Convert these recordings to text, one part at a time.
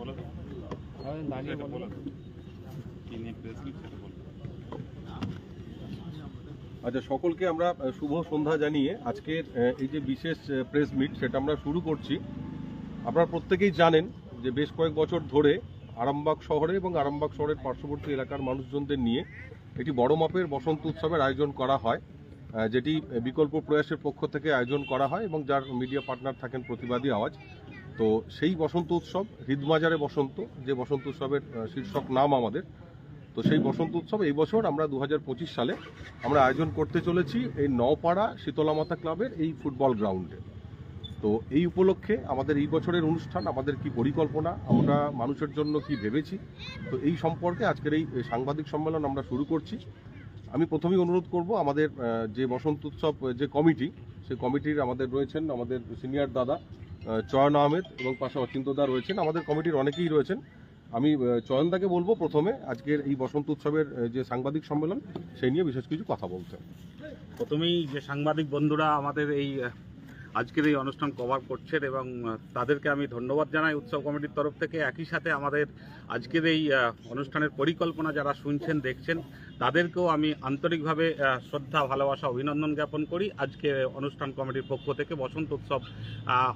বলে দাও দাঁড়িয়ে বলে। দাও প্রেস সেটা বলে। আচ্ছা সকলকে আমরা শুভ সন্ধ্যা জানিয়ে আজকের এই যে বিশেষ প্রেস মিট সেটা আমরা শুরু করছি। আপনারা প্রত্যেকেই জানেন যে বেশ কয়েক বছর ধরে আরামবাগ শহরে এবং আরামবাগ শহরের পার্শ্ববর্তী এলাকার মানুষজনদের নিয়ে একটি বড় মাপের বসন্ত উৎসবের আয়োজন করা হয় যেটি বিকল্প প্রয়াসের পক্ষ থেকে আয়োজন করা হয় এবং যার মিডিয়া পার্টনার থাকেন প্রতিবাদী আওয়াজ। তো সেই বসন্ত উৎসব, হৃদমাজারে বসন্ত, যে বসন্ত উৎসবের শীর্ষক নাম আমাদের, তো সেই বসন্ত উৎসব এই বছর আমরা দু হাজার পঁচিশ সালে আমরা আয়োজন করতে চলেছি এই নওপাড়া শীতলা মাতা ক্লাবের এই ফুটবল গ্রাউন্ডে। তো এই উপলক্ষে আমাদের এই বছরের অনুষ্ঠান, আমাদের কি পরিকল্পনা, আমরা মানুষের জন্য কি ভেবেছি, তো এই সম্পর্কে আজকের এই সাংবাদিক সম্মেলন আমরা শুরু করছি। আমি প্রথমেই অনুরোধ করব আমাদের যে বসন্ত উৎসব, যে কমিটি সেই কমিটির আমাদের রয়েছেন আমাদের সিনিয়র দাদা চয়ন আহমেদ এবং পাশে অচিন্তদা রয়েছেন। আমাদের কমিটির অনেকেই রয়েছেন। আমি চয়নদাকে বলব প্রথমে আজকের এই বসন্ত উৎসবের যে সাংবাদিক সম্মেলন, সেই নিয়ে বিশেষ কিছু কথা বলতে। প্রথমেই যে সাংবাদিক বন্ধুরা আমাদের এই আজকের এই অনুষ্ঠান কভার করছেন এবং তাদেরকে আমি ধন্যবাদ জানাই উৎসব কমিটির তরফ থেকে। একই সাথে আমাদের আজকের এই অনুষ্ঠানের পরিকল্পনা যারা শুনছেন, দেখছেন, তাদেরকেও আমি আন্তরিকভাবে শ্রদ্ধা, ভালোবাসা, অভিনন্দন জ্ঞাপন করি। আজকে অনুষ্ঠান কমিটির পক্ষ থেকে বসন্ত উৎসব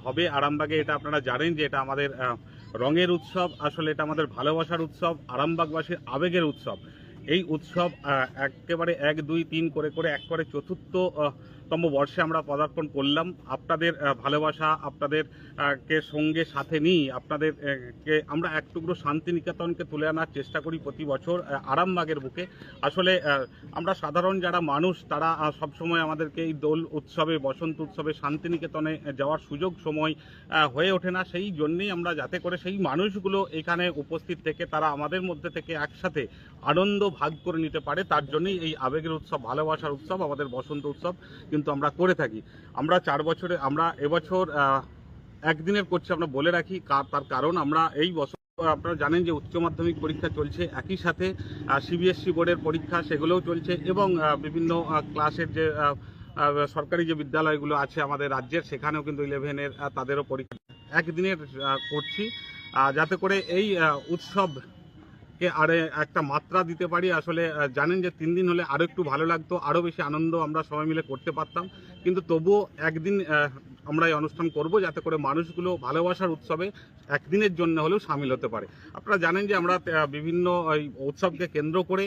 হবে আরামবাগে। এটা আপনারা জানেন যে এটা আমাদের রঙের উৎসব। আসলে এটা আমাদের ভালোবাসার উৎসব, আরামবাগবাসীর আবেগের উৎসব। এই উৎসব একেবারে এক, দুই, তিন করে করে এক করে চতুর্থ তম বর্ষে আমরা পদার্পণ করলাম। আপনাদের ভালোবাসা আপনাদের কে সঙ্গে সাথে নিই, আপনাদের কে, আমরা এক টুকরো শান্তিনিকেতনকে তুলে আনার চেষ্টা করি প্রতি বছর আরামবাগের বুকে। আসলে আমরা সাধারণ যারা মানুষ, তারা সবসময় আমাদেরকে এই দোল উৎসবে, বসন্ত উৎসবে শান্তিনিকেতনে যাওয়ার সুযোগ, সময় হয়ে ওঠে না। সেই জন্যেই আমরা যাতে করে সেই মানুষগুলো এখানে উপস্থিত থেকে, তারা আমাদের মধ্যে থেকে একসাথে আনন্দ ভাগ করে নিতে পারে তার জন্যই এই আবেগের উৎসব ভালোবাসার উৎসব আমাদের বসন্ত উৎসব কিন্তু আমরা করে থাকি। আমরা চার বছরে আমরা এবছর একদিনের করছি আমরা বলে রাখি তার কারণ আমরা এই বছর আপনারা জানেন যে উচ্চ মাধ্যমিক পরীক্ষা চলছে একই সাথে সিবিএসসি বোর্ডের পরীক্ষা সেগুলোও চলছে এবং বিভিন্ন ক্লাসের যে সরকারি যে বিদ্যালয়গুলো আছে আমাদের রাজ্যের সেখানেও কিন্তু ইলেভেনের তাদেরও পরীক্ষা। একদিনের করছি যাতে করে এই আহ, উৎসবকে আরে একটা মাত্রা দিতে পারি? আসলে জানেন যে তিন দিন হলে আরও একটু ভালো লাগতো আরও বেশি আনন্দ আমরা সবাই মিলে করতে পারতাম। কিন্তু তবুও একদিন আমরা এই অনুষ্ঠান করব যাতে করে মানুষগুলো ভালোবাসার উৎসবে একদিনের জন্য হলেও সামিল হতে পারে। আপনারা জানেন যে আমরা বিভিন্ন এই উৎসবকে কেন্দ্র করে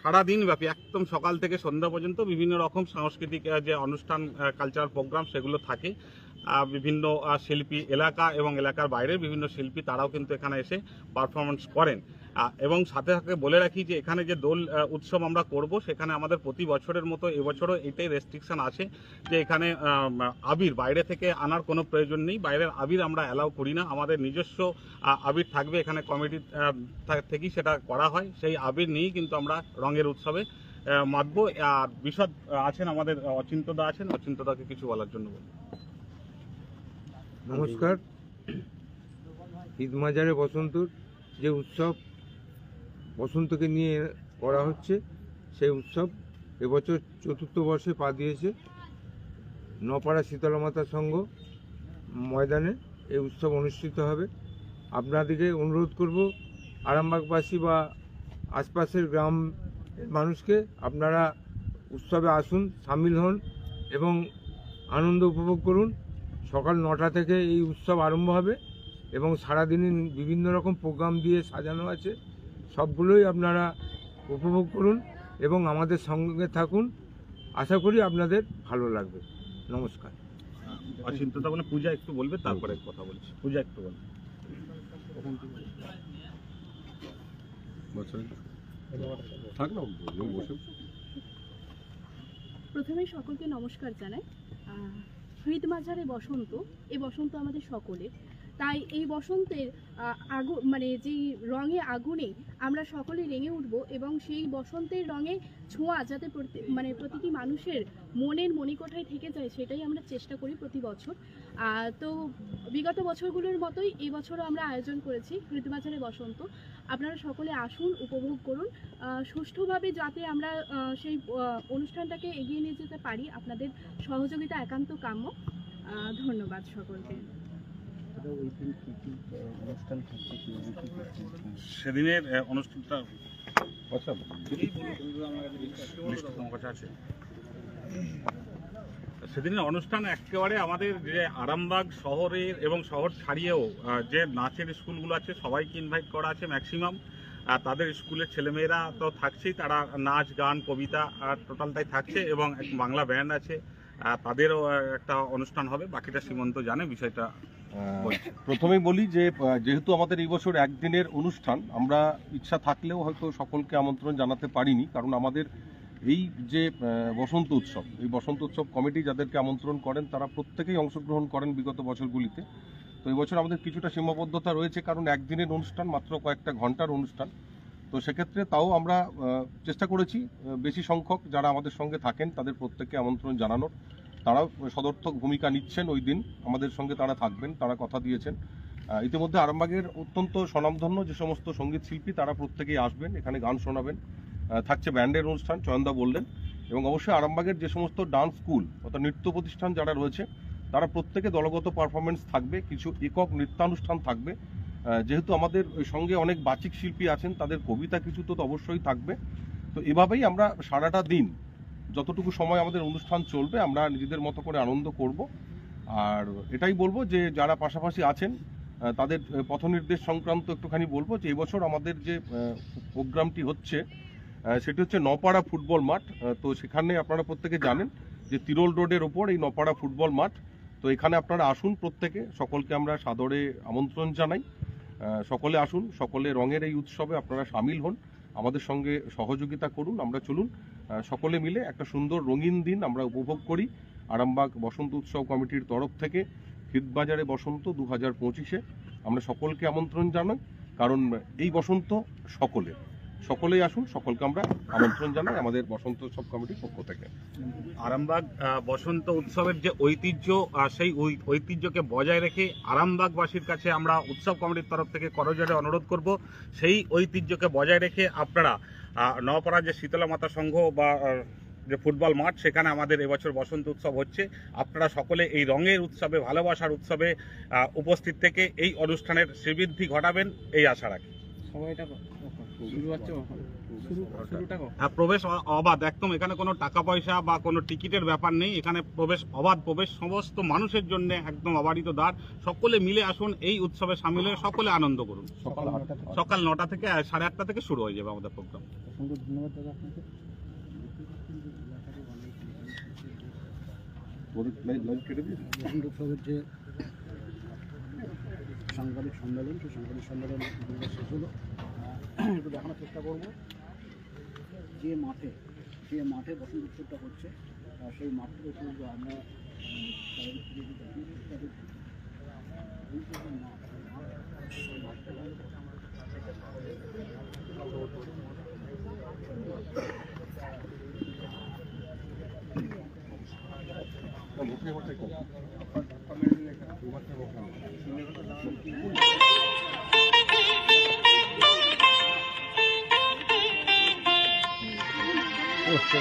সারা দিন ব্যাপী একদম সকাল থেকে সন্ধ্যা পর্যন্ত বিভিন্ন রকম সাংস্কৃতিক যে অনুষ্ঠান কালচারাল প্রোগ্রাম সেগুলো থাকে। বিভিন্ন শিল্পী এলাকা এবং এলাকার বাইরের বিভিন্ন শিল্পী তারাও কিন্তু এখানে এসে পারফরমেন্স করেন। এবং সাথে সাথে বলে রাখি যে এখানে যে দোল উৎসব আমরা করব, সেখানে আমাদের প্রতি বছরের মতো এবছরও এটাই রেস্ট্রিকশান আছে যে এখানে আবির, বাইরে থেকে আনার কোনো প্রয়োজন নেই। বাইরের আবির আমরা অ্যালাউ করি না। আমাদের নিজস্ব আবির থাকবে এখানে কমিটি থেকেই সেটা করা হয়। সেই আবির নিয়েই কিন্তু আমরা রঙের উৎসবে মাতবো। আর বিশদ আছেন আমাদের অচিন্তদা আছেন। অচিন্তদাকে কিছু বলার জন্য বলি নমস্কার। ঈদমাজারে বসন্তর যে উৎসব বসন্তকে নিয়ে করা হচ্ছে। সেই উৎসব এবছর চতুর্থ বর্ষে পা দিয়েছে নপাড়া শীতলা মাতা সংঘ ময়দানে। এই উৎসব অনুষ্ঠিত হবে। আপনাদেরকে অনুরোধ করব, আরামবাগবাসী বা আশপাশের গ্রাম মানুষকে আপনারা উৎসবে আসুন, সামিল হন এবং আনন্দ উপভোগ করুন। সকাল নটা থেকে এই উৎসব আরম্ভ হবে এবং সারাদিনই বিভিন্ন রকম প্রোগ্রাম দিয়ে সাজানো আছে। সবগুলোই আপনারা উপভোগ করুন এবং আমাদের সঙ্গে থাকুন। আশা করি আপনাদের ভালো লাগবে। নমস্কার। মানে পূজা একটু বলবে তারপরে কথা বলছি। পূজা একটু বলবে বছরে থাক না বসে প্রথমে সকলকে নমস্কার জানাই। হৃদ মাঝারে বসন্ত এই বসন্ত আমাদের সকলের। তাই এই বসন্তের আগুন মানে যেই রঙে আগুনে আমরা সকলে রেঙে উঠব এবং সেই বসন্তের রঙে ছোঁয়া যাতে প্রতি মানে প্রতিটি মানুষের মনের মণিকোঠায় থেকে যায় সেটাই আমরা চেষ্টা করি প্রতি বছর। তো বিগত বছরগুলোর মতোই এই বছরও আমরা আয়োজন করেছি হৃদমাঝারে বসন্ত। আপনারা সকলে আসুন, উপভোগ করুন। সুষ্ঠুভাবে যাতে আমরা সেই অনুষ্ঠানটাকে এগিয়ে নিয়ে যেতে পারি, আপনাদের সহযোগিতা একান্ত কাম্য। ধন্যবাদ সকলকে। সেদিনের অনুষ্ঠানটা আচ্ছা সেদিনের অনুষ্ঠান একেবারে আমাদের যে আরামবাগ শহরের এবং শহর ছাড়িয়েও যে নাচের স্কুলগুলো আছে সবাইকে ইনভাইট করা আছে ম্যাক্সিমাম তাদের স্কুলের ছেলেমেয়েরা তো থাকছেই তারা নাচ গান কবিতা টোটালটাই থাকছে এবং এক বাংলা ব্যান্ড আছে। তাদেরও একটা অনুষ্ঠান হবে বাকিটা সীমন্ত জানে বিষয়টা প্রথমেই বলি যে যেহেতু আমাদের এই বছর একদিনের অনুষ্ঠান আমরা ইচ্ছা থাকলেও হয়তো সকলকে আমন্ত্রণ জানাতে পারিনি কারণ আমাদের এই যে বসন্ত উৎসব এই বসন্ত উৎসব কমিটি যাদেরকে আমন্ত্রণ করেন তারা প্রত্যেকেই অংশগ্রহণ করেন বিগত বছরগুলিতে। তো এই বছর আমাদের কিছুটা সীমাবদ্ধতা রয়েছে কারণ একদিনের অনুষ্ঠান মাত্র কয়েকটা ঘণ্টার অনুষ্ঠান। তো সেক্ষেত্রে তাও আমরা চেষ্টা করেছি বেশি সংখ্যক যারা আমাদের সঙ্গে থাকেন, তাদের প্রত্যেককে আমন্ত্রণ জানানোর। তারাও সদর্থক ভূমিকা নিচ্ছেন ওই দিন, আমাদের সঙ্গে তারা থাকবেন, তারা কথা দিয়েছেন। ইতিমধ্যে আরামবাগের অত্যন্ত স্বনামধন্য যে সমস্ত সংগীত শিল্পী, তারা প্রত্যেকেই আসবেন, এখানে গান শোনাবেন। থাকছে ব্যান্ডের অনুষ্ঠান, চয়নদা বললেন। এবং অবশ্যই আরামবাগের যে সমস্ত ডান্স স্কুল, অর্থাৎ নৃত্য প্রতিষ্ঠান যারা রয়েছে, তারা প্রত্যেকে দলগত পারফরমেন্স থাকবে, কিছু একক নৃত্যানুষ্ঠান থাকবে। যেহেতু আমাদের সঙ্গে অনেক বাচিক শিল্পী আছেন, তাদের কবিতা কিছু তো অবশ্যই থাকবে। তো এভাবেই আমরা সারাটা দিন, যতটুকু সময় আমাদের অনুষ্ঠান চলবে, আমরা নিজেদের মতো করে আনন্দ করব। আর এটাই বলব যে, যারা পাশাপাশি আছেন তাদের পথনির্দেশ সংক্রান্ত একটুখানি বলব যে, এবছর আমাদের যে প্রোগ্রামটি হচ্ছে সেটি হচ্ছে নপাড়া ফুটবল মাঠ। তো সেখানে আপনারা প্রত্যেকে জানেন যে, তিরোল রোডের ওপর এই নপাড়া ফুটবল মাঠ। তো এখানে আপনারা আসুন প্রত্যেকে, সকলকে আমরা সাদরে আমন্ত্রণ জানাই। সকলে আসুন, সকলে রঙের এই উৎসবে আপনারা সামিল হন, আমাদের সঙ্গে সহযোগিতা করুন, আমরা চলুন সকলে মিলে একটা সুন্দর রঙিন দিন আমরা উপভোগ করি। আরামবাগ বসন্ত উৎসব কমিটির তরফ থেকে হিতবাজারে বসন্ত দু হাজার পঁচিশে। আমরা সকলকে আমন্ত্রণ জানাই, কারণ এই বসন্ত সকলের। সকলেই আসুন সকলকে আমরা আমন্ত্রণ জানাই আমাদের বসন্ত উৎসব কমিটির পক্ষ থেকে। আরামবাগ বসন্ত উৎসবের যে ঐতিহ্য সেই ঐতিহ্যকে বজায় রেখে আরামবাগবাসীর কাছে আমরা উৎসব কমিটির তরফ থেকে করজোড়ে অনুরোধ করব সেই ঐতিহ্যকে বজায় রেখে আপনারা আহ, নওপাড়া যে শীতলা মাতা সংঘ বা যে ফুটবল মাঠ সেখানে আমাদের এবছর বসন্ত উৎসব হচ্ছে। আপনারা সকলে এই রঙের উৎসবে ভালোবাসার উৎসবে উপস্থিত থেকে এই অনুষ্ঠানের শ্রীবৃদ্ধি ঘটাবেন এই আশা রাখি। সময়টা প্রবেশ অবাধ একদম। এখানে কোনো টাকা পয়সা বা কোনো টিকিটের ব্যাপার নেই। এখানে প্রবেশ অবাধ প্রবেশ সমস্ত মানুষের জন্য একদম অবারিত দ্বার। সকলে মিলে আসুন এই উৎসবে সামিল হয়ে সকলে আনন্দ করুন। সকাল নটা থেকে। সকাল নটা থেকে সাড়ে আটটা থেকে শুরু হয়ে যাবে আমাদের প্রোগ্রাম সাংবাদিক সম্মেলন। সেই সাংবাদিক সম্মেলন শেষ হলো। একটু দেখানোর চেষ্টা করব। যে মাঠে যে মাঠে বসন্ত উৎসবটা হচ্ছে সেই মাঠটা একটু আমরা উম, তাদের করছে